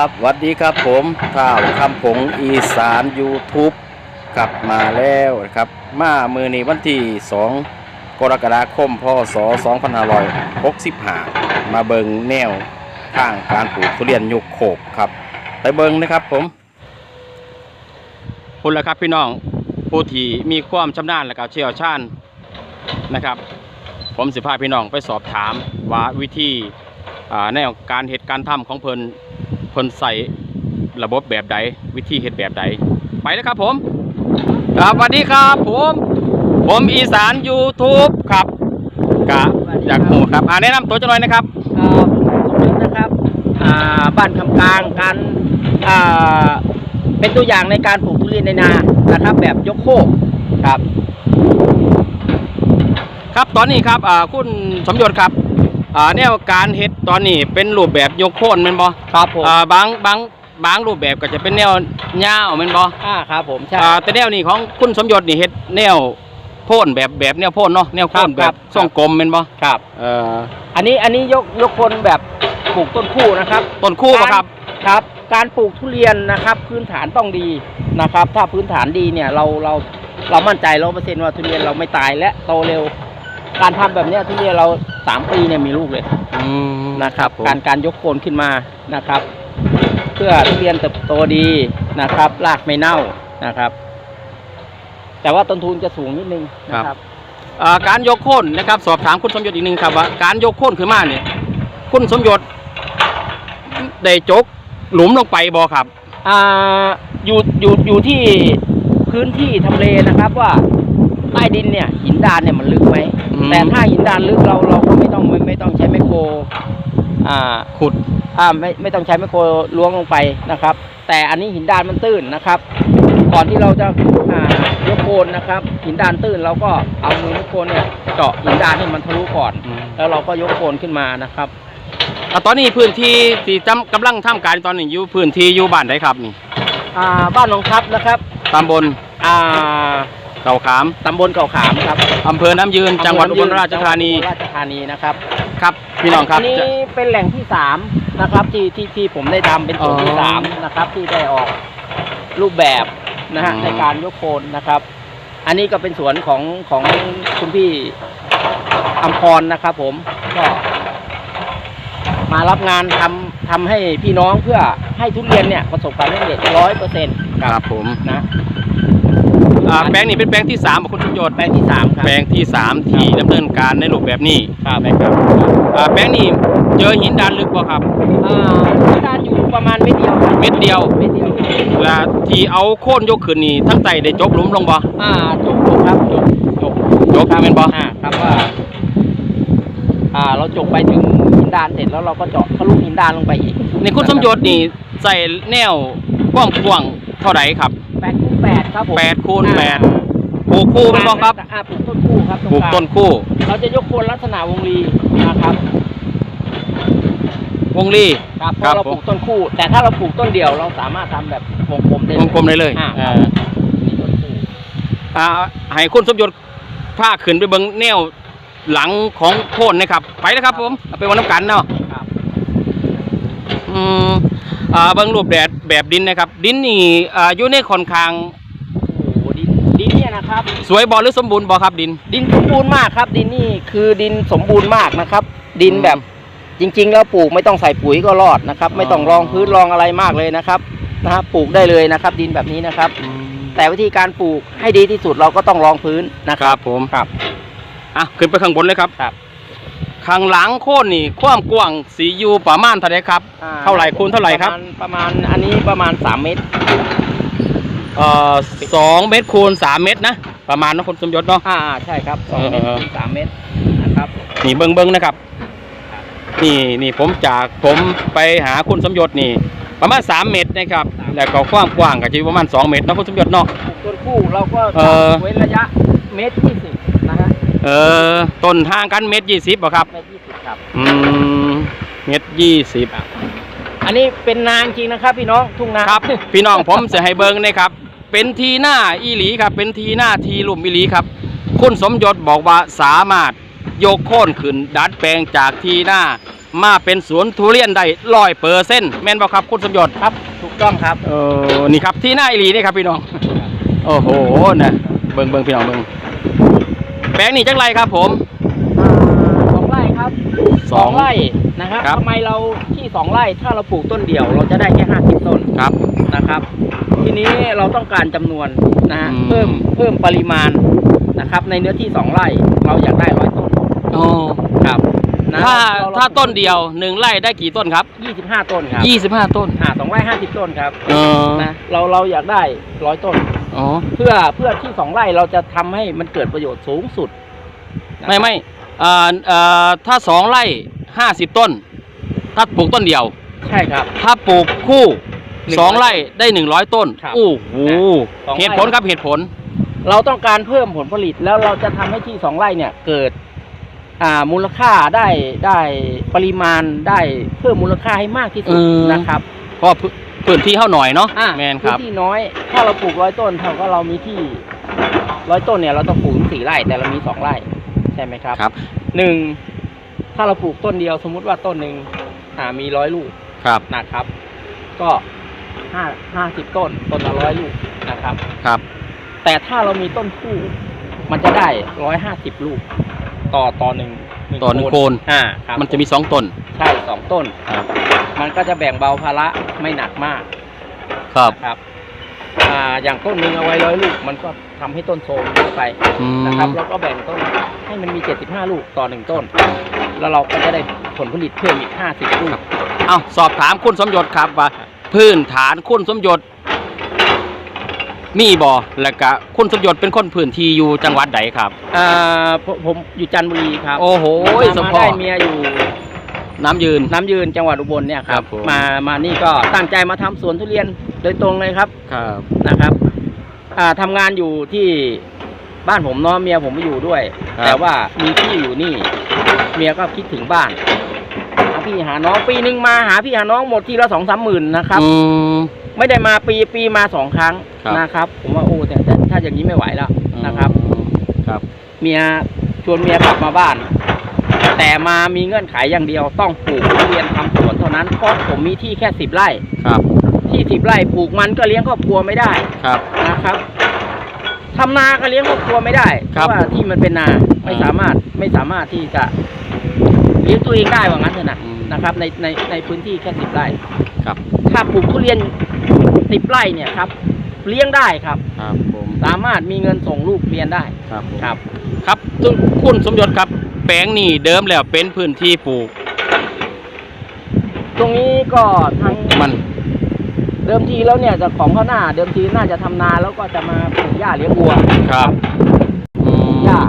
ครับวัสดีครับผมท่าวคำผงอีสาน YouTube กลับมาแล้วนะครับ มามือนี้วันที่ 2 กรกฎาคมพศ2565 มาเบิงแนวทางการปลูกทุเรียนยุคโขกครับ ไปเบิงนะครับผมคุณละครับพี่น้องผู้ที่มีความชำนาญและก็เชี่ยวชาญนะครับ ผมสิพาพี่น้องไปสอบถามว่าวิธีอ่าแนวการเหตุการณ์ทำของเพลิน เพิ่นใส่ระบบแบบใดวิธีเหตุแบบใดไปเลยครับผมครับสวัสดีครับผม ผมอีสาน YouTube ครับกะอยากหูครับอ่าแนะนำตัวจังหน่อยนะครับเอ่อผมสมนึกนะครับอ่าบ้านคำกลางการอ่าเป็นตัวอย่างในการปลูกทุเรียนในนานะครับ แบบยกโคกครับ ครับตอนนี้ครับอ่าคุณสมยศครับ อ่าแนวการเฮ็ดตอนนี้เป็นรูปแบบยกโค่นแม่นบ่ครับผมอ่าบางบางบางรูปแบบก็จะเป็นแนวยาวแม่นบ่อ่าครับผมใช่ อ่าแต่แนวนี้ของคุณสมยศนี่เฮ็ดแนวโพ่นแบบแบบแนวโพ่นเนาะแนวโค่นคแบรับบทรงกลมแม่นบ่ครับ เอ่ออันนี้อันนี้ยกยกคนแบบปลูกต้นคู่นะครับ ต้นคู่บ่ครับ ครับ การปลูกทุเรียนนะครับพื้นฐานต้องดีนะครับ ถ้าพื้นฐานดีเนี่ยเราเราเรามั่นใจร้อเปอร์เซ็นต์ว่าทุเรียนเราไม่ตายและโตเร็ว การทำแบบเนี้ยทุเรียนเราสามปีเนี่ยมีลูกเลยอืมนะครับผมการการยกโคนขึ้นมานะครับ เพื่อทุเรียนเติบโตดีนะครับรากไม่เน่านะครับ แต่ว่าต้นทุนจะสูงนิดนึงนะครับอ่าการยกโค่นนะครับ สอบถามคุณสมยศอีกหนึงครับว่าการยกโค่นขึ้นมาเนี่ยคุณสมยศได้จกหลุมลงไปบ่ครับ อ่าอยู่อยู่อยู่ที่พื้นที่ทำเลนะครับว่า ใต้ดินเนี่ยหินดานเนี่ยมันลึกไหมอืม แต่ถ้าหินดานลึกเราเราก็ไม่ต้องไม่ไม่ต้องใช้ไมโครอ่าขุด อ่าไม่ไม่ต้องใช้ไมโครล้วงลงไปนะครับ แต่อันนี้หินดานมันตื้นนะครับ ก่อนที่เราจะอ่ายกโคนนะครับ หินดานตื้นเราก็เอามือไมโครเนี่ยเจาะหินดานให้มันทะลุก่อนแล้วเราก็ยกโคนขึ้นมานะครับ อ่าตอนนี้พื้นที่ที่จำกำลังทำการตอนนี้อยู่พื้นที่อยู่บ้านใดครับนี่อ่าบ้านหนองทับนะครับ ตำบลอ่า เก่าขามตำบลเก่าขามครับอำเภอน้ำยืน จังหวัดอุบลราชธานี จังหวัดอุบลราชธานีนะครับครับพี่น้องครับอันนี้จะเป็นแหล่งที่สามนะครับที่ที่ที่ผมได้ทำเป็นส่วนที่อ๋อสามนะครับที่ได้ออกรูปแบบนะฮะอืม ในการยกโคนนะครับ อันนี้ก็เป็นสวนของของคุณพี่อัมพรนะครับ ผมก็มารับงานทำทำให้พี่น้องเพื่อให้ทุเรียนเนี่ยประสบความสำเร็จร้อยเปอร์เซ็นต์ครับผมนะ อ่าแปลงนี้เป็นแปลงที่สามของคุณสมยศแปลงที่สามครับแปลงที่สามที่ดำเนินการในรูปแบบนี้ครับนะครับอ่าแปลงนี้เจอหินดานลึกบ่ครับ อ่าที่ด้านอยู่ประมาณเม็ดเดียวครับเม็ดเดียว เม็ดเดียวครับและที่เอาโค่นยกขึ้นนี่ทั้งไตได้จกหลุมลงบ่อ่าจบจบครับจบจบจกแม่นบ่อ่าครับว่าอ่าเราจบไปถึงหินดานเสร็จแล้วเราก็เจาะทะลุหินดานลงไปอีกในคุณสมยศนี่ใส่แนวกว้างกว้างๆเท่าไหร่ครับ แปดคูณแปดครับผมแปดคูณอ่าแปดปลูกคู่แมันบ่ครับอ่าปลูกต้นคู่ครับปลูกต้นคู่ เราจะยกโคนลักษณะวงรีนะครับวงลี่ครับเพครับราะเราผมปลูกต้นคู่ แต่ถ้าเราปลูกต้นเดียวเราสามารถทำแบบวงกลมได้วงกลมได้เลยอ่าอ่านี่ต้นคู่อ่าให้คุณสมยศพาขึ้นไปเบิ่งแนวหลังของโค่นนะครับ ไปนะครับผมเอาไปวันน้ำกันเนาะครับอืมอ่า เบิ่งรูปแดดแบบดินนะครับ ดินนี่อ่าอยู่ในค่อนข้างโอ้โหดินดินเนี่ยนะครับ สวยบ่หรือสมบูรณ์บ่ครับดิน ดินสมบูรณ์มากครับ ดินนี่คือดินสมบูรณ์มากนะครับ ดินแบบจริง ๆ แล้วปลูกไม่ต้องใส่ปุ๋ยก็รอดนะครับ ไม่ต้องรองพื้นรองอะไรมากเลยนะครับนะฮะปลูกได้เลยนะครับ ดินแบบนี้นะครับ แต่วิธีการปลูกให้ดีที่สุดเราก็ต้องรองพื้นนะคครัรับบผมครับอะขึ้นไปข้างบนเลยครับครับ ข้างหลังโค่นนี่ความกว้างสีอยู่ประมาณเท่าไหร่ครับ อ่เท่าไหร่คูณเท่าไหร่ครับ ปะมณประมาณอันนี้ประมาณสามเมตร เอ่อสองเมตรคูณสามเมตรนะ ประมาณนะคุณสมยศเนาะอ่าใช่ครับสองเมตรเออ ถึงสามเมตรนะครับ นี่เบิ้งเบิ้งนะครับ นี่นี่ผมจากผมไปหาคุณสมยศนี่ ประมาณสามเมตรนะครับ แล้วก็ความกว้างก็จะอยู่ประมาณสองเมตรเนาะคุณสมยศเนาะปลูกต้นคู่เราก็เออเว้นระยะเมตรยี่สิบนะฮะ เออต้นห่างกันเมตรยี่สิบบ่ครับ เมตรยี่สิบครับ อืมเมตรยี่สิบอันนี้เป็นนาจริงนะครับ พี่น้องทุ่งนาครับ พี่น้องผมจะให้เบิ้งนะครับ เป็นทีหน้าอีหลีครับ เป็นทีหน้าทีลุ่มอีหลีครับ คุณสมยศบอกว่าสามารถโยกโค่นขึ้นดัดแปลงจากทีหน้ามาเป็นสวนทุเรียนได้ร้อยเปอร์เซ็นต์แม่นบ่ครับคุณสมยศครับ ถูกต้องครับเออนี่ครับที่หน้าอีหลีนี่ครับพี่น้อง โอ้โหนะเบิ่งเบิ่งพี่น้องเบิ่ง แปลงนี่จักไรครับผมอ่าสองไร่ครับสองไร่นะครับครับ ทำไมเราที่สองไร่ถ้าเราปลูกต้นเดียว เราจะได้แค่ห้าสิบต้นครับ นะครับ ทีนี้เราต้องการจำนวนนะฮะอืม เพิ่มเพิ่มปริมาณนะครับ ในเนื้อที่สองไร่เราอยากได้ร้อยต้นโอ้ครับนะถ้าเรถ้าต้นเดียวหนึ่งไร่ได้กี่ต้นครับยี่สิบห้าต้นครับยี่สิบห้าต้นอ่าสองไร่ห้าสิบต้นครับเออนะเราเราอยากได้ร้อยต้น อ๋อ เพื่อเพื่อที่สองไร่เราจะทำให้มันเกิดประโยชน์สูงสุดนะครับไม่ไม่เอ่อเอ่อถ้าสองไร่ห้าสิบต้น ถ้าปลูกต้นเดียว ใช่ครับ ถ้าปลูกคู่หนึ่งสองร้อยไร่ได้หนึ่งร้อยต้นครับโอ้โหสองไร่ เหตุผลครับเหตุผล เราต้องการเพิ่มผลผลิตแล้วเราจะทำให้ที่สองไร่เนี่ยเกิดอ่ามูลค่าได้ได้ปริมาณได้เพิ่มมูลค่าให้มากที่สุดอืม นะครับ เพราะพื้น พื้นที่เข้าหน่อยเนาะอ่าแมนครับ พื้นที่น้อย ถ้าเราปลูกร้อยต้นเท่ากับเรามีที่ร้อยต้นเนี่ยเราต้องปลูกถึงสี่ไร่แต่เรามีสองไร่ใช่ไหมครับครับ หนึ่งถ้าเราปลูกต้นเดียวสมมุติว่าต้นหนึ่งอ่ามีร้อยลูกครับนะครับ ก็ห้าห้าสิบต้นต้นละร้อยลูกนะครับ ครับ แต่ถ้าเรามีต้นคู่มันจะได้ร้อยห้าสิบลูก ต่อต่อหนึ่ง ต่อหนึ่งโคนอ่าครับมันจะมีสองต้นใช่สองต้นครับ มันก็จะแบ่งเบาภาระไม่หนักมาก ครับนะครับอ่าอย่างต้นหนึ่งเอาไว้ร้อยลูก มันก็ทำให้ต้นโทรมเยอะไปอืมนะครับแล้วก็แบ่งต้นให้มันมีเจ็ดสิบห้าลูกต่อหนึ่งต้น แล้วเราก็จะได้ผลผลิตเพิ่มอีกห้าสิบลูกเอาสอบถามคุณสมยศครับว่าพื้นฐานคุณสมยศ มีบ่แล้วก็คุณสมยศเป็นคนพื้นที่อยู่จังหวัดใดครับ อ่าผมผมอยู่จันทบุรีครับโอ้โหมาสมมาพอได้เมียอยู่น้ำยืน น้ำยืนจังหวัดอุบลเนี่ยคครัรับบผม มามานี่ก็ตั้งใจมาทำสวนทุเรียนโดยตรงเลยครับครับนะครับอ่าทำงานอยู่ที่บ้านผมเนาะเมียผมไม่อยู่ด้วยครับแต่ว่ามีพี่อยู่นี่ เมียก็คิดถึงบ้านหา พี่หาน้องปีหนึ่งมาหาพี่หาน้องหมดทีละสองสามหมื่นนะครับ อืม ไม่ได้มาปีปีมาสองครั้งครับ นะครับ ผมว่าโอ้แต่แต่ถ้าอย่างนี้ไม่ไหวแล้วนะครับ ครับ เมียชวนเมียกลับมาบ้าน แต่มามีเงื่อนไขอย่างเดียวต้องปลูกทุเรียนทำสวนเท่านั้นเพราะผมมีที่แค่สิบไร่ ครับ ที่สิบไร่ปลูกมันก็เลี้ยงครอบครัวไม่ได้ครับ นะครับทำนาก็เลี้ยงครอบครัวไม่ได้เพครับราะว่าที่มันเป็นนาไม่อ่าสามารถไม่สามารถที่จะเลี้ยงตัวเองได้ว่างั้นเถอะนะอืม นะครับในในในพื้นที่แค่สิบไร่ครับถ้าปลูกทุเรียนสิบไร่เนี่ยครับเลี้ยงได้ครับ ครับผมสามารถมีเงินส่งลูกเรียนได้ครับผมครับ ครับซึ่งคุณสมยศครับ แปลงนี่เดิมแล้วเป็นพื้นที่ปลูก ตรงนี้ก็ทางมัน เดิมทีแล้วเนี่ยเจะของข้าวหน้า เดิมทีน่าจะทำนาแล้วก็จะมาปลูกหญ้าเลี้ยงวัวครับอืมหญ้า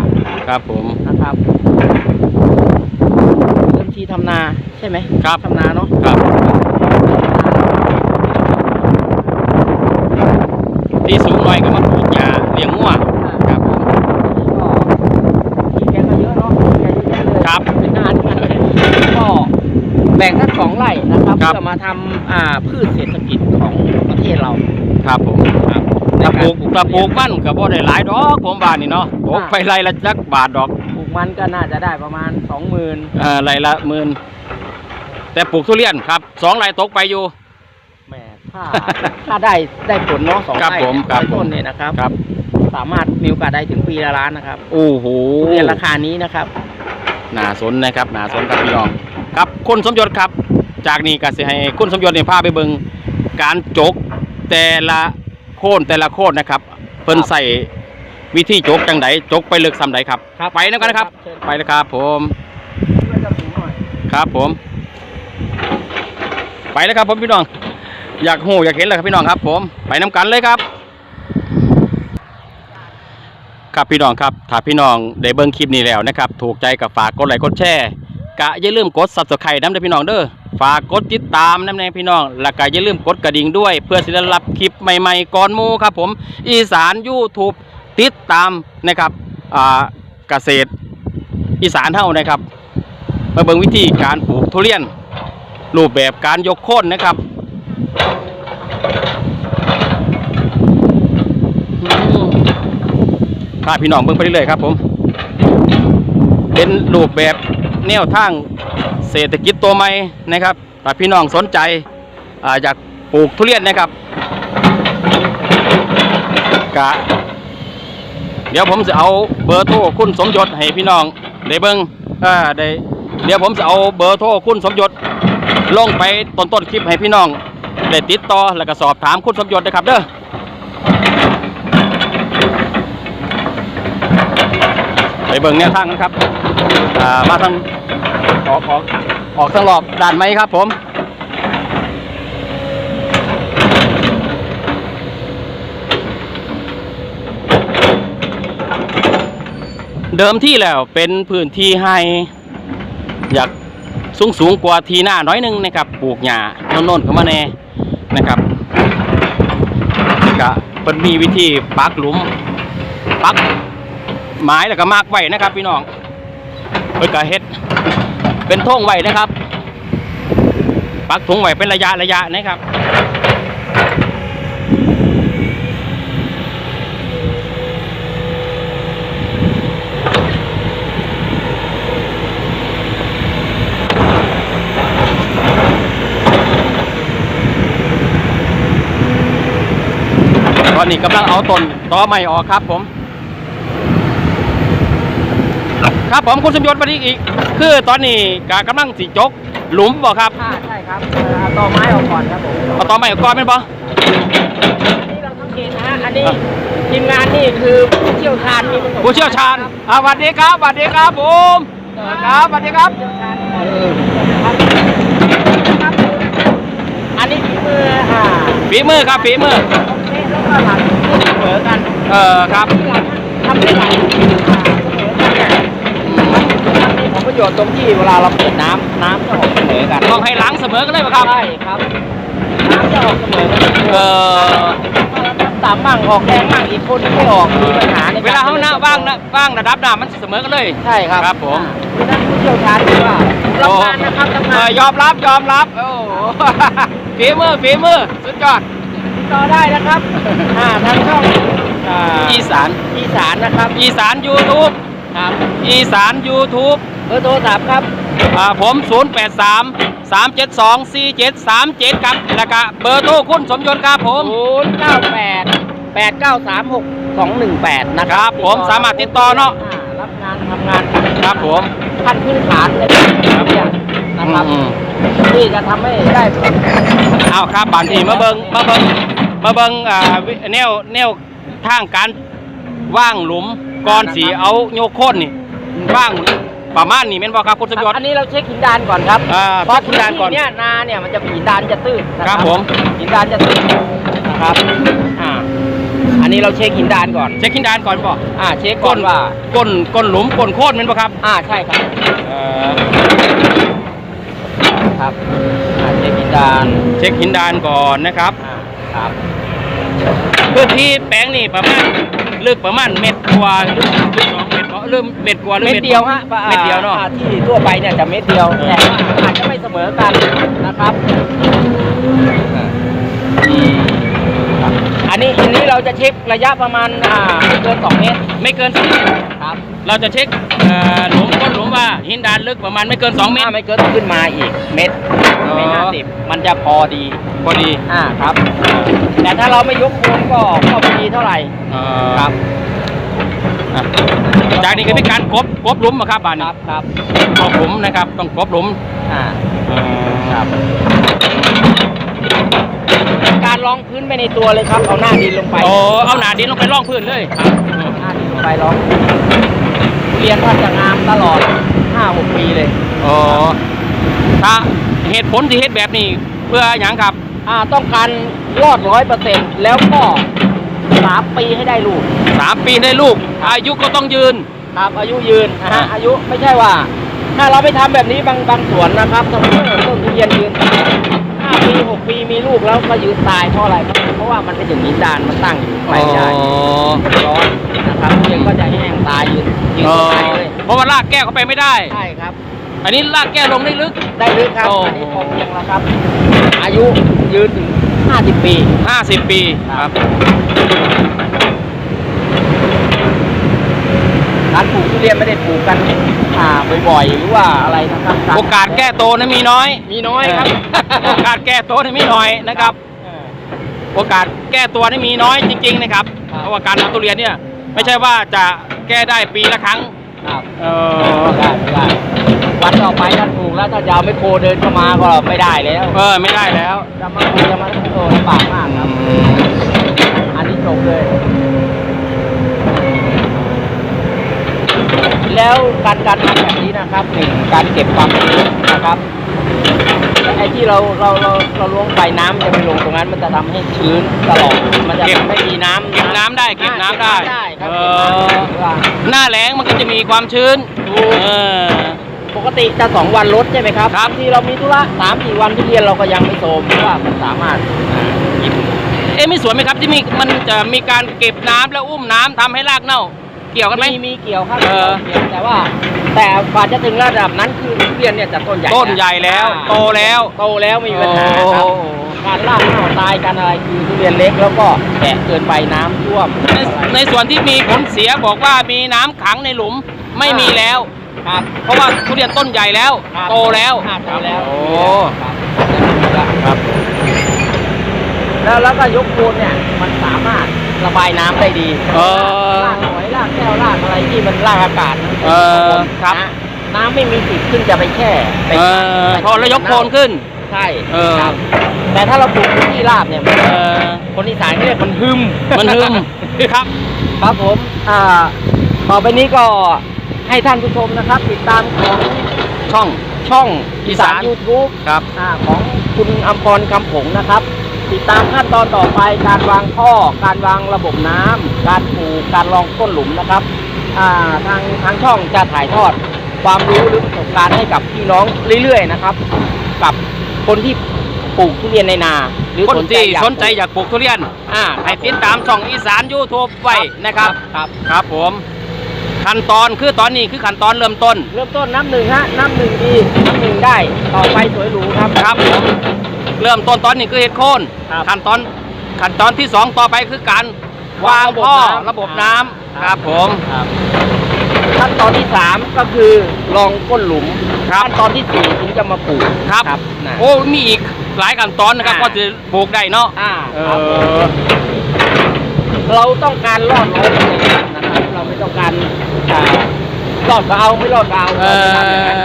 ครับผมนะครับเดิม ทีทำนาใช่ไหมครับทำนาเนาะครับที่สูงหน่อยก็มาปลูกหญ้าเลี้ยงงัวครับผมก็ที่แกก็เยอะเนาะแกเยอะแยะเลยครับเป็นงานกันก็แบ่งทั้งสองไร่นะครับครับเพื่อมาทำอ่าพืชเศรษฐกิจของประเทศเรา ครับผมครับถ้าปลูกในรถ้าปลูกมันก็บ่ได้หลายดอกผมบ้านนี่เนาะปลูกไปไรละจักบาทดอกปลูก มันก็น่าจะได้ประมาณสองหมื่นเอ่อไรละหมื่นแต่ปลูกทุเรียนครับสองไรตกไปอยู่ แหม่ถ้า ถ้าได้ได้ผลเนาะสองครับไร่ผมเนี่ยครับร้อยต้นผมเนี่ยนะครับ ครับ สามารถมีโอกาสได้ถึงปีละล้านนะครับโอ้โห ทุเรียนราคานี้นะครับน่าสนนะครับน่าสนครับพี่น้องครับคุณสมยศครับ จากนี้ก็สิให้คุณสมยศเนี่ยพาไปเบิ่งการจกแต่ละโค่นแต่ละโค่นนะครับ เพิ่นใส่ วิธีจกจังไดจกไปเลือกซ้ำใดครับ ครับไปนำกันนะครับ เชิญไปเลยครับผมเพื่อจะสูงหน่อยครับผม ไปเลยครับผมพี่น้อง อยากหูอยากเห็นเลยครับพี่น้องครับ ผม ไปน้กันเลยครับ ครับพี่น้องครับถ้าพี่น้องได้เบิ่งคลิปนี้แล้วนะครับ ถูกใจกับฝากกดไลค์กดแชร์กะอย่าลืมกด subscribe น้ำเด้อพี่น้องเด้อฝากกดติดตามน้ำแน่พี่น้องแล้วก็อย่าลืมกดกระดิ่งด้วย เพื่อสิได้รับคลิปใหม่ๆก่อนหมู่ครับ ผม อีสาน YouTube ติดตามนะครับเกษตรอีสานเท่านะครับ มาเบิ่งวิธีการปลูกทุเรียน รูปแบบการยกโค่นนะครับพาพี่น้องเบิ่งไปเรื่อยๆครับผม เป็นรูปแบบแนวทางเศรษฐกิจตัวใหม่นะครับถ้าพี่น้องสนใจอ่าอยากปลูกทุเรียนนะครับกะ ดี๋ยวผมจะเอาเบอร์โทรคุณสมยศให้พี่น้องได้เบิ้งอ่าได้เดี๋ยวผมจะเอาเบอร์โทรคุณสมยศลงไปต้นต้นคลิปให้พี่น้องได้ติดต่อแล้วก็สอบถามคุณสมยศนะครับเด้อไปเบิ่งแนวทางกันครับอ่ามาทางออกออกออกทางหลอกด่านไหมครับผม เดิมที่แล้วเป็นพื้นที่ให้อยากสูงสูงกว่าทีหน้าน้อยนึงนะครับปลูกหญ้าโน่นๆเข้ามาแน่นะครับก็เป็นมีวิธีปักหลุมปักไม้แล้วก็มากไว้นะครับ พี่น้องเพิ่นก็เฮ็ดเป็นท่งไว้นะครับ ปักถุงไว้เป็นระยะระยะนะครับ ตอนนี้กำลังเอาต้นตอใหม่ออกครับผม ครับผมคุณสมยศมาอีกอีก คือตอนนี้กากำลังสิจก หลุมบ่ครับอ่าใช่ครับเอาต่อไม้ออกก่อนครับผมเอาตอใหม่ออกก่อนเป็นบ่นี่เราสังเกตนะฮะอันนี้ทีมงานนี่คือผู้เชี่ยวชาญมีประสบผู้เชี่ยวชาญอ่าสวัสดีครับสวัสดีครับผมเออครับสวัสดีครับเชี่ยวชาญเออครับครับอันนี้ฝีมืออ่าฝีมือครับฝีมือเอ๊ะแล้ว ก็หลังเสมอกันเออครับที่เราทำได้หลายอ่าเสมอกันเนี่ยมันมีผลประโยชน์ตรงที่เวลาเราเปิดน้ำน้ำจะออกเสมอกันต้องให้หลังเสมอกันเลยป่ะครับใช่ครับน้ำจะออกเสมอกันเออต่ำบ้างออกแดงบ้างอีกคนไม่ออกมีปัญหาในเวลาเขาหน้าว่างนะว่างระดับน้ำมันเสมอกันเลยใช่ครับครับผมอ่าผู้นั้นผู้เชี่ยวชาญที่ว่ารับงานนะครับรับานเองอยอมรับยอมรับโอ้โหฝีมือฝีมือสุดยอด ติดต่อได้นะครับอ่าทางช่องอ่าอีสานอีสานนะครับอีสาน YouTube ครับอีสาน YouTube เบอร์โทรศัพท์ครับอ่าผม 083 372 4737 ครับ แล้วก็เบอร์โทรคุณสมยศครับผม 098 8936 218 นะคครัรับบผมสามารถติดต่อเนาะ อ่รับงานทำงานครับผม ขั้นพื้นฐานเลยครับเนี่ยนะครับ อืม ที่จะทำให้ได้ผลเอาครับบานทีมาเบิงมาเบิงมาเบิงอ่าวิแนวแนวทางการว่างหลุมก่อนสีเอาโยกโค่นนี่ว่างประมาณนี้แม่นบ่ครับคุณสมยศอันนี้เราเช็คหินดานก่อนครับอ่าเพราะเช็คหินดานก่อนที่เนี่ยนาเนี่ยมันจะหินดานจะตื้นนะครับผมหินดานจะตื้นนะครับอ่าอันนี้เราเช็คหินดานก่อน เช็คหินดานก่อนบ่อ่าเช็คก่อนว่าก้นก้นหลุมก้นโค่นแม่นบ่ครับ อ่าใช่ครับเอ่อ ครับอ่าเช็คหินดานเช็คหินดานก่อนนะครับ อ่าครับพื้นที่แปลงนี่ประมาณลึกประมาณเม็ดกว่าหรือหรือสองเม็ดบ่หรือเม็ดกว่าหรือเม็ดเดียวฮะเม็ดเดียวเนาะ อ่ที่ทั่วไปเนี่ยจะเม็ดเดียวแต่ว่าอาจจะไม่เสมอกันนะครับอ่าอืมครับอันนี้อันนี้เราจะเช็คระยะประมาณอ่าไม่เกินสองเมตรไม่เกินสองเมตรครับ เราจะเช็คเอ่อหลุมก้นหลุมว่าหินดานลึกประมาณไม่เกิน 2 เมตรถ้าไม่เกินขึ้นมาอีกเม็ดอ๋อไม่ห้าสิบมันจะพอดี พอดี อ่าครับ แต่ถ้าเราไม่ยกโคนก็ก็ไม่ดีเท่าไหร่เอ่อครับอะจากนี้ก็เป็นการกบกบหลุมอะครับบานคนี้รับครับกบหลุมนะครับ ต้องกบหลุม อ่าเอ่อครับการรองพื้นไปในตัวเลยครับ เอาหน้าดินลงไป โอ้ เอาหนาดินลงไปร่องพื้นเลยหน้าดินลงไปรอง ทุเรียนท่านจะงามตลอดห้าหกปีเลยโอ้ถ้าเหตุผลที่เฮ็ดแบบนี้เพื่ออย่างครับ อ่าต้องการรอดร้อยเปอร์เซ็นต์แล้วก็สามปีให้ได้ลูก3ปีได้ลูก อายุก็ต้องยืน ครับอายุยืนนะฮะอ่าอายุไม่ใช่ว่า ถ้าเราไม่ทำแบบนี้บางบางสวนนะครับสมมติว่าต้นทุเรียนยืนห้า ปีหกปีมีลูกแล้วก็ยืนตายเพราะอะไรครับเพราะว่ามันเป็นอย่างหินดานมันตั้งอยู่ไม่ได้อ๋อ ร้อนนะครับทุเรียนก็จะแห้งตายยืนยืนเออตายเลยเพราะว่าลากแก้วเข้าไปไม่ได้ ใช่ครับ อันนี้ลากแก้วลงได้ลึก ได้ลึกครับโอ้ อันนี้พอเพียงแล้วครับ อายุยืนถึง50 ปี 50 ปีครับ การปลูกทุเรียนไม่ได้ปลูกกันอ่าบ่อยๆหรือว่าอะไรนะครับโอกาสแก้โตวนะมีน้อย มีน้อยครับโอกาสแก้ตัวนี่มีน้อยนะครับเออโอกาสแก้ตัวนี่มีน้อยจริง ๆ นะครับครับ เพราะว่าการทำทุเรียนเนี่ย ไม่ใช่ว่าจะแก้ได้ปีละครั้งครับเอไม่ได้ไม่ได้วันต่อไปถ้าปลูกแล้วถ้าจะเอาไมโครเดินเข้ามาก็ไม่ได้แล้ว เออไม่ได้แล้วจะมาปลูกจะมาโอ้ลำบากมากครับอันนี้จบเลย แล้วการการทำแบบนี้นะครับหนึ่งการเก็บความชื้นนะครับไอ้ที่เราเราเราเราล้วงไปน้ำจะไปลงตรงนั้น มันจะทำให้ชื้นตลอดมันจะเก็บ ทำให้มีน้ำเก็บน้ำได้เก็บน้ำได้ได้ครับเอเก็บน้ำอได้หรือว่าหน้าแล้งมันก็จะมีความชื้นถูกเออ ปกติจะสองวันลดใช่ไหมครับครับ ที่เรามีธุระสามสี่วันทุเรียนเราก็ยังไม่โทรมเพราะว่ามันสามารถอ่ากินเอ๊ะไม่สวยไหมครับที่มีมันจะมีการเก็บน้ำแล้วอุ้มน้ำทำให้รากเน่า เกี่ยวกันไหม มีมีเกี่ยวครับเออ เกี่ยวแต่ว่า แต่กว่าจะถึงระดับนั้นคือทุเรียนเนี่ยจะต้นใหญ่ต้นใหญ่แล้วอ่าโตแล้วโตแล้วไม่มีปัญหาครับ โอ้การรากเน่าตายการอะไรคือทุเรียนเล็กแล้วก็แฉะเกินไปน้ำท่วมในในส่วนที่มีผลเสียบอกว่ามีน้ำขังในหลุมไม่มีแล้ว ครับ เพราะว่าทุเรียนต้นใหญ่แล้ว ครับโตแล้วอ่าโตแล้วโอ้ครับครับ แล้วแล้วก็ยกโคนเนี่ยมันสามารถ ระบายน้ำได้ดีเออรากหอยรากแก้วรากอะไรที่มันรากอากาศนะเออครับ นะน้ำไม่มีสิทธิ์ขึ้นจะไปแช่ไปเออพอแล้วยกโคนขึ้น ใช่เออ ครับ แต่ถ้าเราปลูกที่ราบเนี่ยมันเออ คนอีสานเขาเรียกมันหึม มันหึม ครับ ครับผมอ่าต่อไปนี้ก็ให้ท่านผู้ชมนะครับ ติดตามของช่องช่องอีอีสาสานนยูทูบครับ อ่าของคุณอัมพรคำผงนะครับ ติดตามขั้นตอนต่อไปการวางท่อ การวางระบบน้ำการปลูกการรองต้นหลุมนะครับอ่าทางทางช่องจะถ่ายทอดความรู้หรือประสบการณ์ให้กับพี่น้องเรื่อยๆนะครับ กับคนที่ปลูกทุเรียนในนา หรือคนที่อยากสนใจอยากปลูกทุเรียนอ่าให้ติดตามช่องอีสานยูทูบไว้นะครับครับครับผมขั้นตอนคือตอนนี้คือขั้นตอนเริ่มต้น เริ่มต้นน้ำหนึ่งฮะน้ำหนึ่งดีน้ำหนึ่งได้ต่อไปสวยหรูครับครับผม เริ่มต้นตอนนี้คือเห็ดโคนครับขั้นตอนขั้นตอนที่สองต่อไปคือการวางท่อระบบน้ำครับผมครับขั้นตอนที่สามก็คือลองก้นหลุมครับขั้นตอนที่สี่ถึงจะมาปลูกครับ นะ โอ้มีอีกหลายขั้นตอนนะครับอ่า ก็จะปลูกได้เนาะอ่าเอครับอเราต้องการรอดร้อยเปอร์เซ็นต์นะครับเราไม่ต้องการอ่ารอดก็เอาไม่รอดก็เอาเอเราไม่ทำอย่างนั้นอ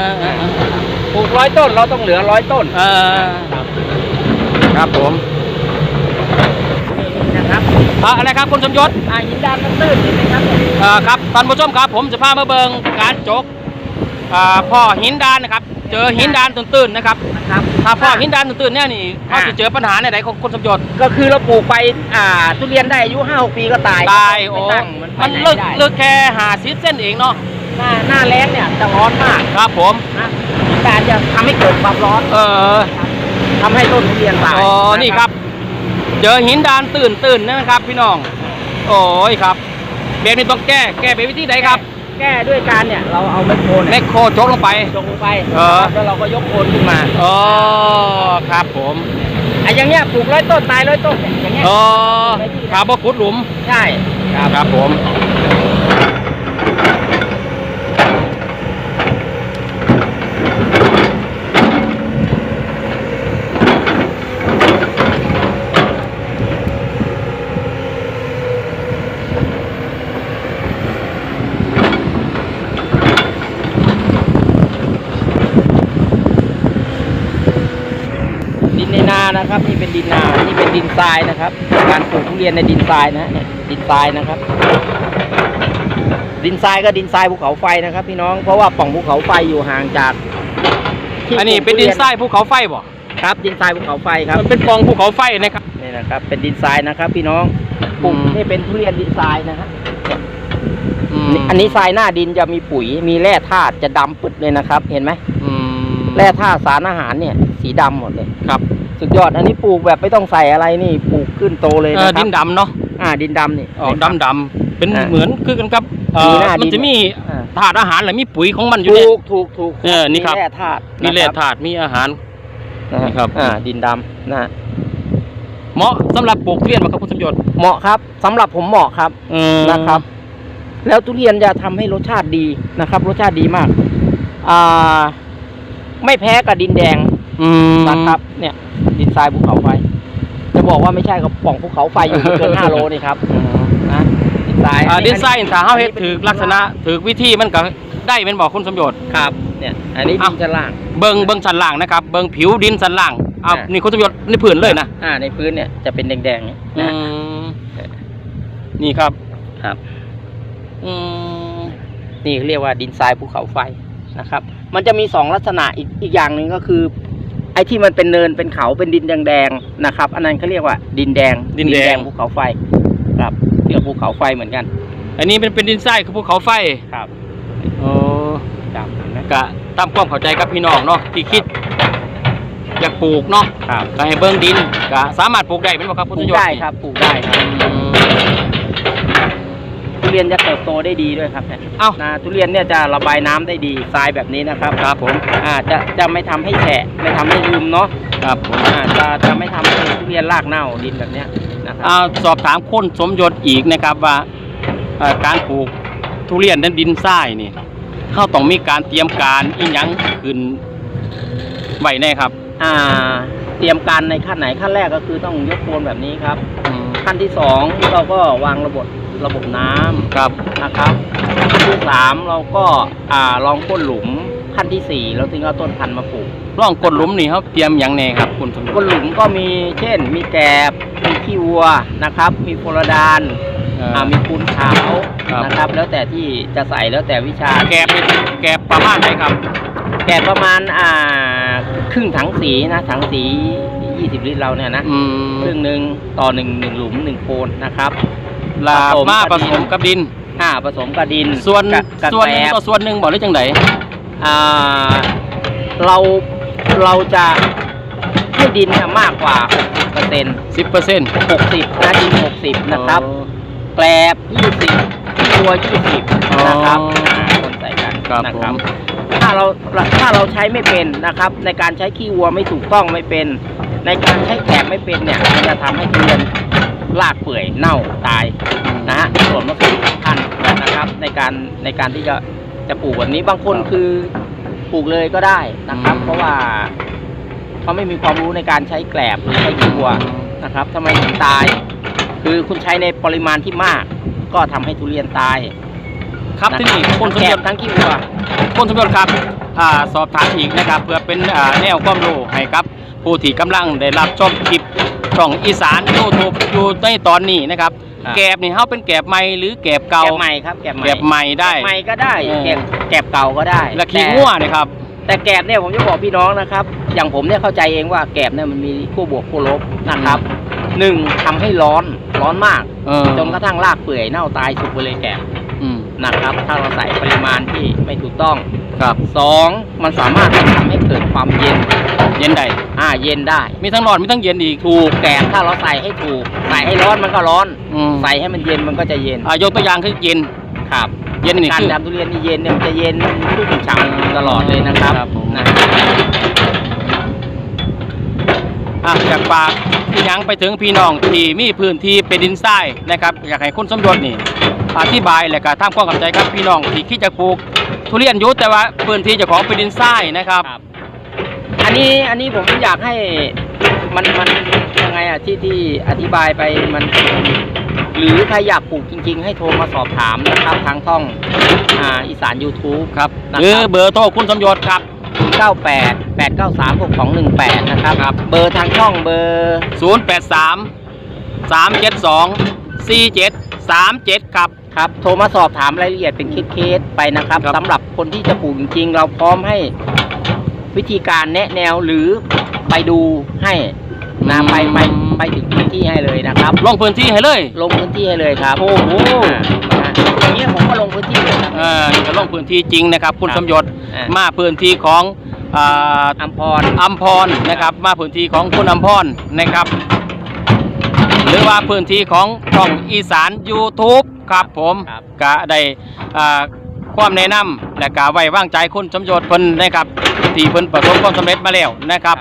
ปลูกร้อยต้นเราต้องเหลือร้อยต้น เออ ครับครับผมนี่นะครับอะอะไรครับคุณสมยศอ่าหินดานมันตื้นเห็นไหมครับเอ่อครับท่านผู้ชมครับผมจะพามาเบิงการจกอ่าพ่อหินดานนะครับ เจอหินดานตื้นๆนะครับ นะครับ ถ้าพ่อหินดานตื้นๆเนี่ยนี่เขาจะเจอปัญหาในไหนของคุณสมยศก็คือเราปลูกไปอ่าทุเรียนได้อายุห้าหกปีก็ตายตายโอ้ไม่ตั้งมันไปมันไหนเลิกได้เลิกแค่หาซิเส้นเองเนาะหน้าหน้าแล้งเนี่ยจะร้อนมากครับผมนะการจะทำให้เกิดความร้อน เออ ทำให้ต้นทุเรียนตายอ๋อนี่ครับ เจอหินดานตื่นตื่นๆนะครับ พี่น้อง โอ้ยครับเบรกนี้ต้องแก้ แก้เป็นวิธีไหนครับ แก้ด้วยการเนี่ยเราเอาไมโครแมเนี่ยคโครจกลงไปลงไปเออ แล้วเราก็ยกโคนขึ้นมาอ๋อครับผมไอ้อย่างเงี้ยปลูกร้อยต้นตายร้อยต้นเนี่ยอย่างเงี้ยอ๋อครับว่าขุดหลุม ใช่ครับผมดินในนานะครับ นี่เป็นดินนานี่เป็นดินทรายนะครับ การปลูกทุเรียนในดินทรายนะเนี่ยดินทรายนะครับ ดินทรายก็ดินทรายภูเขาไฟนะครับ พี่น้องเพราะว่าปล่องภูเขาไฟอยู่ห่างจากที่อันนี้ปลูกเป็นดินทุรียทรายภูเขาไฟบ่ครับ ดินทรายภูเขาไฟครับมันเป็นปล่องภูเขาไฟนะครับนี่นะครับ เป็นดินทรายนะครับ พี่น้องปลูกอืมนี่เป็นทุเรียนดินทรายนะฮะอืมอันนี้ทรายหน้าดินจะมีปุ๋ย มีแร่ธาตุจะดำปึดเลยนะครับ เห็นไหมอืมแร่ธาตุสารอาหารเนี่ย สีดำหมดเลยครับ สุดยอดอันนี้ปลูกแบบไม่ต้องใส่อะไรนี่ปลูกขึ้นโตเลยเอนะอครัดินดำเนาะอ่าดินดำนี่ออกเห็นไหมครับดำดำๆเป็นอ่าเหมือนคือกันครับเอ่อมีหน้าดิน มันจะมีอ่าถาดอาหารและมีปุ๋ยของมันอยู่ถูเนี่ยกถูกถูกเออนี่ครับ มีแร่ธาตุมีแร่นะครับถาดมีอาหาร นะฮะนี่ครับอ่าดินดำนะฮะเหมาะสำหรับปลูกทุเรียนไหมครับคุณสมยศเหมาะครับสำหรับผมเหมาะครับเออนะครับ แล้วทุเรียนจะทำให้รสชาติดีนะครับ รสชาติดีมาก อ่า ไม่แพ้กับดินแดงอืมนะครับ เนี่ย ดินทรายภูเขาไฟ จะบอกว่าไม่ใช่กับปล่องภูเขาไฟอยู่ไม่เกินห้าโลนี่ครับนะดินทรายอ่าอัดินไซน์ถ้าเฮาเฮ็ดถือลักษณะถือวิธีมันก็ได้แม่นบอกคุณสมยศครับ เนี่ย อันนี้ดิเอ้านชั้นล่าง เบิ่งเบิ่งสันล่างนะครับ เบิ่งผิวดินสันล่างเอาอ่านี่คุณสมยศนี่พื้นเลยนะอ่าในพื้นเนี่ยจะเป็นแดงๆเนี่ยอืนะมนี่ครับครับอืมนี่เขาเรียกว่าดินทรายภูเขาไฟนะครับ มันจะมีสองลักษณะอีกอีกอย่างหนึ่งก็คือ ไอ้ที่มันเป็นเนินเป็นเขาเป็นดินแดงๆนะครับ อันนั้นเขาเรียกว่าดินแดงดินแดง ภูเขาไฟครับเรียกภูเขาไฟเหมือนกันอันนี้เป็นเป็นดินทรายคือภูเขาไฟครับโอ้ครับเห็นไหมกะตามความเข้าใจกับพี่น้องเนาะที่คิดอยากปลูกเนาะครับก็ให้เบิ่งดินก็สามารถปลูกได้เป็นบ่ครับปคุณลูสกมยศได้ครับปลูกได้ครับ อืมทุ เรียนจะเติบโตได้ดีด้วยครับเนี่ยเอ้า นะทุเรียนเนี่ยจะระบายน้ำได้ดีทรายแบบนี้นะครับครับผม อ่าจะจะไม่ทำให้แฉะไม่ทำให้ลืมเนาะครับผมอ่าจะจะไม่ทำให้ทุเรียนรากเน่าดินแบบเนี้ยนะครับ อ่าสอบถามคุณสมยศอีกนะครับว่าเอ่อการปลูกทุเรียนในดินทรายนี่เขาต้องมีการเตรียมการอีหยังขึ้นไว้แน่ครับอ่าเตรียมการในขั้นไหนขั้นแรกก็คือต้องยกโคนแบบนี้ครับ อืมขั้นที่สองเราก็วางระบบ ระบบน้ำครับนะครับขั้นที่สามเราก็อ่าลองก้นหลุมขั้นที่สี่เราถึงเอาต้นพันธุ์มาปลูกร่องกดหลุมนี่เขาเตรียมอย่างแน่ครับคุณสมยศก้นหลุมก็มีเช่น มีแกบมีขี้วัวนะครับ มีโฟลดานเอ่อ อ่ามีปูนขาวครับ นะครับ แล้วแต่ที่จะใส่แล้วแต่วิชา แกบเป็นแกบประมาณไหนครับแกบประมาณอ่าครึ่งถังสีนะถังสี 20 ลิตรเราเนี่ยนะ อืม ครึ่งหนึ่งต่อหนึ่งหนึ่งหลุมหนึ่งโคนนะครับ ลาผสมมากับผดินสมกับดินอ่าผสมกับดินส่วนกับกับส่วนหนึ่งแกลบต่อส่วนหนึ่งบอกได้จังไดอ่าเราเราจะให้ดินเนี่ยมากกว่า60เปอร์เซ็นต์สิบเปอร์เซ็นต์60นะดิน60นะครับแกลบ20ตัว20นะครับอ๋ออ่าคนใส่กันครับนะผครับมถ้าเราถ้าเราใช้ไม่เป็นนะครับ ในการใช้ขี้วัวไม่ถูกต้องไม่เป็น ในการใช้แกลบไม่เป็นเนี่ยมันจะทำให้ทุเรียน รากเปื่อยเน่าตายนะฮะส่วนมะเขือสำคัญนะครับ ในการในการที่จะจะปลูกแบบนี้บางคนครับคือปลูกเลยก็ได้นะครับ อืม เพราะว่าเขาไม่มีความรู้ในการใช้แกลบหรือใช้ขี้วัวนะครับทำไมถึงตาย คือคุณใช้ในปริมาณที่มาก ก็ทำให้ทุเรียนตายครับนะที่นี่ทั้คุณงสมแกลยบศทั้งขี้วัวคุณสมยศครับอ่าสอบถามอีกนะครับ เพื่อเป็นอ่าแนวความรู้ให้ครับ ผู้ที่กำลังได้รับชมคลิปช่องอีสานยูทูบอยู่ในตอนนี้นะครับครับแกบนี่เขาเป็นแกบใหม่หรือแกบเก่าแกบใหม่ครับแกบใหม่แกบใหม่ได้ใหม่ก็ได้เออ แกบแกบเก่าก็ได้และขี้แต่งัวนะครับ แต่แกบเนี่ยผมจะบอกพี่น้องนะครับ อย่างผมเนี่ยเข้าใจเองว่าแกบเนี่ยมันมีขั้วบวกขั้วลบนะครับหนึ่งทำให้ร้อนร้อนมาก เออจนกระทั่งรากเปื่อยเน่าตายสุกไปเลยแกบอืม นะครับ ถ้าเราใส่ปริมาณที่ไม่ถูกต้องครับสองมันสามารถทำให้เกิดความเย็นเย็นใดอ่าเย็นได้ มีทั้งร้อนมีทั้งเย็นอีกถูกแกบถ้าเราใส่ให้ถูก ใส่ให้ร้อนมันก็ร้อนอืมใส่ให้มันเย็นมันก็จะเย็นอ่ายกตัวอย่างคือเย็นครับเย็นนี่การคือทำทุเรียนนี่เย็นเนี่ยมันจะเย็นชุ่มฉ่ำตลอดเลยนะครับครับผมนะอะอยากฝากพี่ยังไปถึงพี่น้องที่มีพื้นที่เป็นดินทรายนะครับ อยากให้คุณสมยศนี่ อธิบายและก็ทำความเข้าใจกับพี่น้องที่คิดจะปลูก ทุเรียนอยุแต่ว่าพื้นที่เจ้าของเป็นดินทรายนะครับ ครับ อันนี้อันนี้ผมอยากให้มันมันยังไงอะที่ที่อธิบายไปมัน หรือใครอยากปลูกจริง ๆ ให้โทรมาสอบถามนะครับทางท่องอ่าอีสาน YouTube ครับนะครับหรือเบอร์โทรคุณสมยศครับ 98 893 6218 นะครับ ครับ เบอร์ทางช่องเบอร์ 083 372 4737 ครับ ครับ โทรมาสอบถามรายละเอียดเป็นเคสๆไปนะครับครับ สำหรับคนที่จะปลูกจริงๆ เราพร้อมให้วิธีการแนะแนวหรือไปดูให้นะไปไปไปถึงพื้นที่ให้เลยนะครับ ลงพื้นที่ให้เลย ลงพื้นที่ให้เลยครับโอ้โห อ่านะอย่างเงี้ยผมก็ลงพื้นที่เลยครับ เออนี่ก็ลงพื้นที่จริงนะครับ คุณครับ สมยศอ่ามาพื้นที่ของอ่าอัมพร อัมพรนะครับ มาพื้นที่ของคุณอัมพรนะครับ หรือว่าพื้นที่ของช่องอีสาน YouTube ครับผมครับก็ได้อ่าความแนะนำและก็ไว้วางใจคุณสมยศเพิ่นนะครับที่เพิ่นประสบความสำเร็จมาแล้วนะครับ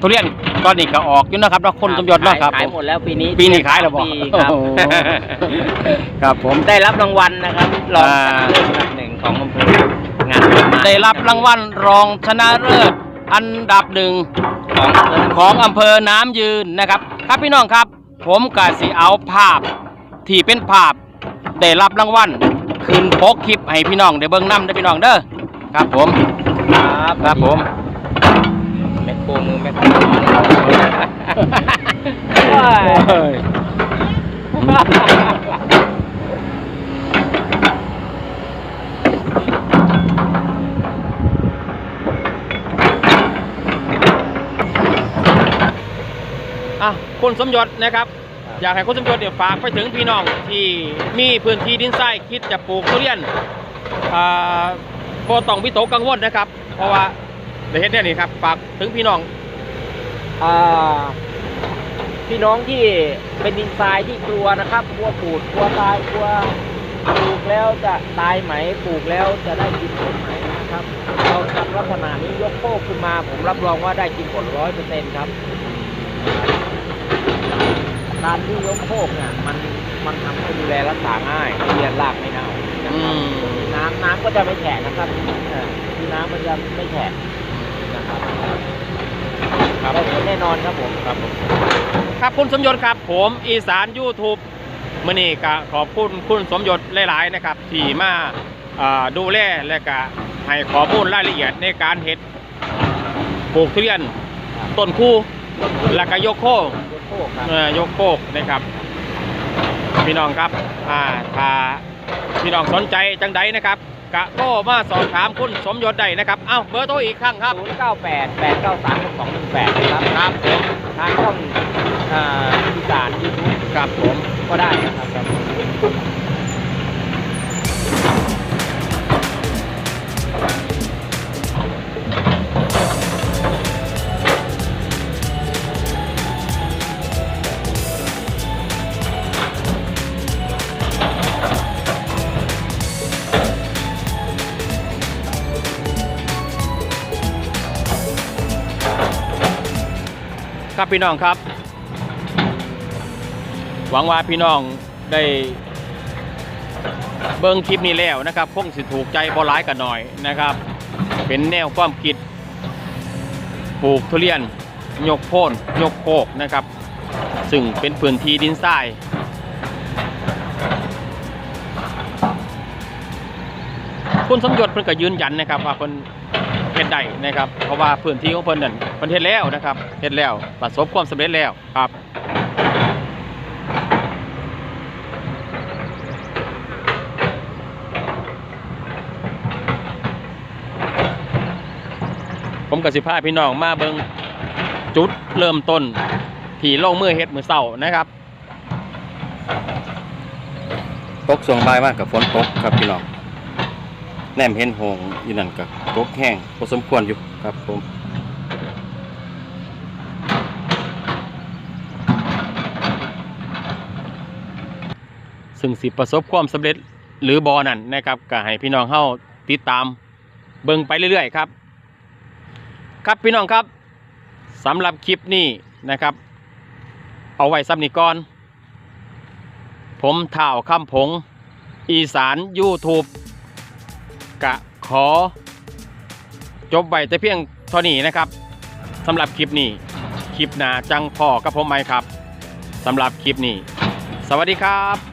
ทุเรียนตอนนี้ก็ออกอยู่นะครับเนาะคนสมยศเนาะครับขายผมหมดแล้วปีนี้ปีนี้ขายแล้วบ่ปีครับโอ้โหครับผม ได้รับรางวัลนะครับรองชนะเลิศอันดับหนึ่งของอำเภองานประมาณได้รับรางวัลรองชนะเลิศอันดับหนึ่งของอำเภอ ของอำเภอน้ำยืนนะครับ ครับพี่น้องครับ ผมกะสิเอาภาพที่เป็นภาพได้รับรางวัลขึ้นปกคลิปให้พี่น้องได้เบิ่งนำได้อพี่น้องเด้อครับผมครับครับผมแม่โคมือแม่โคว้ายอะ คุณสมยศนะครับ อยากให้คุณสมยศเนี่ยฝากไปถึงพี่น้องที่มีพื้นที่ดินทรายคิดจะปลูกทุเรียนอ่าก็ต้องวิตกกังวลนะครับ เพราะว่าได้เห็นเนี่ยนี่ครับฝากถึงพี่น้องอ่าพี่น้องที่เป็นดินทรายที่กลัวนะครับกลัวปูดกลัวตายกลัวปลูกแล้วจะตายไหมปลูกแล้วจะได้กินผลไหมนะครับ เราทำลักษณะนี้ยกโคกขึ้นมา ผมรับรองว่าได้กินผลร้อยเปอร์เซ็นต์ครับ การที่ยกโคกเนี่ยมันมันทำให้ดูแลรักษาง่ายเรียนรากไม่เน่านะครับอืมน้ำน้ำก็จะไม่แฉะนะครับเออที่น้ำมันจะไม่แฉะนะครับครับได้ผลแน่นอนครับผมครับผม ครับคุณสมยศครับ ผมอีสานยูทูบมื่อนี้ก็ขอบคุณคุณสมยศหลาย ๆ นะครับ ที่มาอ่าดูแลและก็ให้ข้อมูลรายละเอียดในการเฮ็ดปลูกทุเรียนต้นคู่และก็ยกโค้งยก โคกครับเอ่อยกโคกนะครับพี่น้องครับอ่าถ้าพี่น้องสนใจจังใดนะครับกะโทรมาสอบถามคุณสมยศได้นะครับ เอ้าเบอร์โทรอีกครั้งครับศูนย์เก้าแปดแปดเก้าสามสองหนึ่งแปดครับครับผมทางช่องอ่าอีสานยูทูบครับผมก็ได้นะครับ ครับพี่น้องครับ หวังว่าพี่น้องได้เบิ้งคลิปนี้แล้วนะครับคงสิถูกใจบอร้ายกันหน่อยนะครับ เป็นแนวความคิดปลูกทุเรียนยกโค่นยกโคกนะครับ ซึ่งเป็นพื้นที่ดินทรายคุณสมยศเพิ่นก็ยืนยันนะครับว่าเพิ่น ฮ็ดได้นะครับ เพราะว่าพื้นที่ของเพิ่นนั่นเพิ่นเฮ็ดแล้วนะครับเฮ็ดแล้วประสบความสำเร็จแล้วครับผมกับสิพาพี่น้องมาเบิงจุดเริ่มต้นที่ลงมือเฮ็ดมือเศร้านะครับตกส่วงบ่ายมากกับฝนตกครับพี่น้อง นมเห็นหงอยู่นั่นกับตกแห้งพอสมควรอยู่ครับผมซึ่งสิประสบความสำเร็จหรือบอนั่นนะครับก็ให้พี่น้องเฮาติดตามเบิ่งไปเรื่อยๆครับ ครับพี่น้องครับสำหรับคลิปนี้นะครับ เอาไว้ซ้ำนี้ก่อน ผมท่าวคำผง อีสาน YouTube กะขอ จบไว้แต่เพียงเท่านี้นะครับสำหรับคลิปนี้คลิปหน้าจังพ่อกับผมไหมครับสำหรับคลิปนี้ สวัสดีครับ